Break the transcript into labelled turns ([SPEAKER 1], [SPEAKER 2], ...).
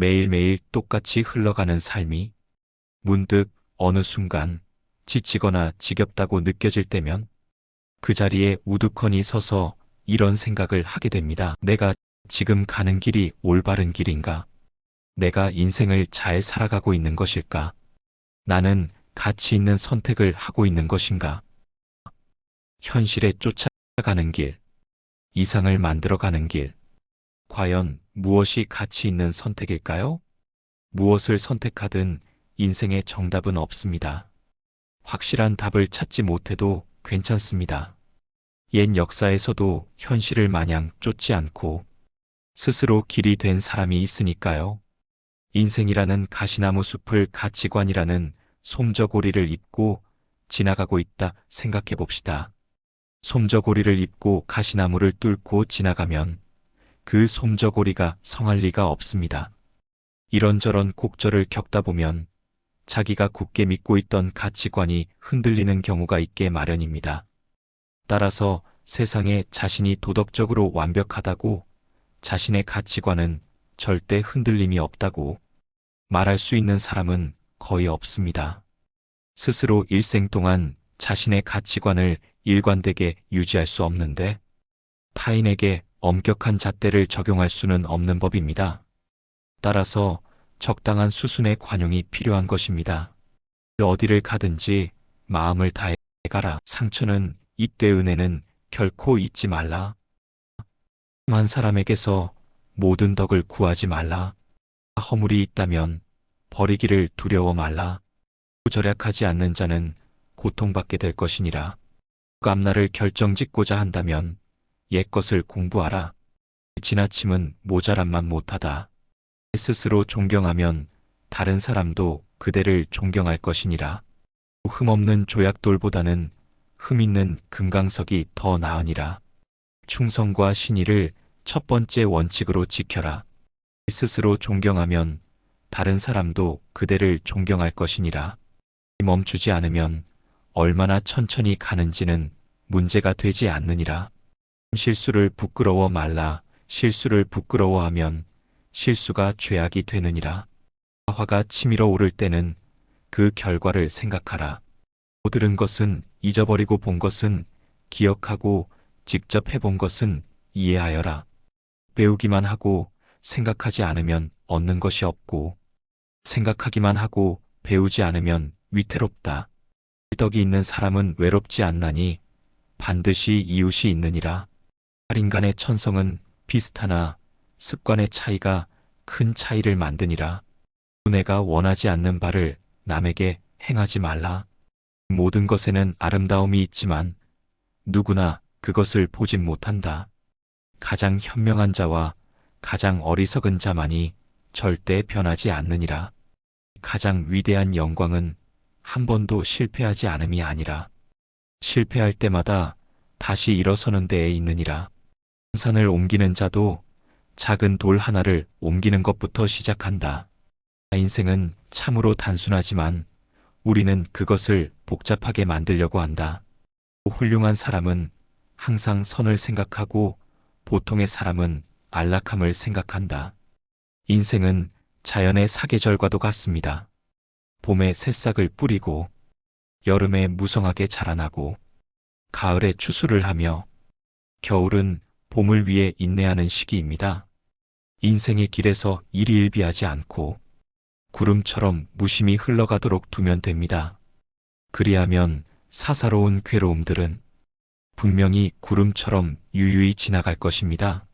[SPEAKER 1] 매일매일 똑같이 흘러가는 삶이 문득 어느 순간 지치거나 지겹다고 느껴질 때면 그 자리에 우두커니 서서 이런 생각을 하게 됩니다. 내가 지금 가는 길이 올바른 길인가? 내가 인생을 잘 살아가고 있는 것일까? 나는 가치 있는 선택을 하고 있는 것인가? 현실에 쫓아가는 길, 이상을 만들어가는 길. 과연 무엇이 가치 있는 선택일까요? 무엇을 선택하든 인생의 정답은 없습니다. 확실한 답을 찾지 못해도 괜찮습니다. 옛 역사에서도 현실을 마냥 쫓지 않고 스스로 길이 된 사람이 있으니까요. 인생이라는 가시나무 숲을 가치관이라는 솜저고리를 입고 지나가고 있다 생각해 봅시다. 솜저고리를 입고 가시나무를 뚫고 지나가면 그 솜저고리가 성할 리가 없습니다. 이런저런 곡절을 겪다 보면 자기가 굳게 믿고 있던 가치관이 흔들리는 경우가 있게 마련입니다. 따라서 세상에 자신이 도덕적으로 완벽하다고 자신의 가치관은 절대 흔들림이 없다고 말할 수 있는 사람은 거의 없습니다. 스스로 일생 동안 자신의 가치관을 일관되게 유지할 수 없는데 타인에게 엄격한 잣대를 적용할 수는 없는 법입니다. 따라서 적당한 수순의 관용이 필요한 것입니다. 어디를 가든지 마음을 다해 가라. 상처는 이때 은혜는 결코 잊지 말라. 한 사람에게서 모든 덕을 구하지 말라. 허물이 있다면 버리기를 두려워 말라. 절약하지 않는 자는 고통받게 될 것이니라. 앞날을 결정짓고자 한다면 옛것을 공부하라. 지나침은 모자람만 못하다. 스스로 존경하면 다른 사람도 그대를 존경할 것이니라. 흠없는 조약돌보다는 흠 있는 금강석이 더 나으니라. 충성과 신의를 첫 번째 원칙으로 지켜라. 스스로 존경하면 다른 사람도 그대를 존경할 것이니라. 멈추지 않으면 얼마나 천천히 가는지는 문제가 되지 않느니라. 실수를 부끄러워 말라. 실수를 부끄러워하면 실수가 죄악이 되느니라. 화가 치밀어 오를 때는 그 결과를 생각하라. 못 들은 것은 잊어버리고 본 것은 기억하고 직접 해본 것은 이해하여라. 배우기만 하고 생각하지 않으면 얻는 것이 없고 생각하기만 하고 배우지 않으면 위태롭다. 덕이 있는 사람은 외롭지 않나니 반드시 이웃이 있느니라. 인간의 천성은 비슷하나 습관의 차이가 큰 차이를 만드니라. 내가 원하지 않는 바를 남에게 행하지 말라. 모든 것에는 아름다움이 있지만 누구나 그것을 보진 못한다. 가장 현명한 자와 가장 어리석은 자만이 절대 변하지 않느니라. 가장 위대한 영광은 한 번도 실패하지 않음이 아니라 실패할 때마다 다시 일어서는 데에 있느니라. 산을 옮기는 자도 작은 돌 하나를 옮기는 것부터 시작한다. 인생은 참으로 단순하지만 우리는 그것을 복잡하게 만들려고 한다. 훌륭한 사람은 항상 선을 생각하고 보통의 사람은 안락함을 생각한다. 인생은 자연의 사계절과도 같습니다. 봄에 새싹을 뿌리고 여름에 무성하게 자라나고 가을에 추수를 하며 겨울은 봄을 위해 인내하는 시기입니다. 인생의 길에서 일희일비하지 않고 구름처럼 무심히 흘러가도록 두면 됩니다. 그리하면 사사로운 괴로움들은 분명히 구름처럼 유유히 지나갈 것입니다.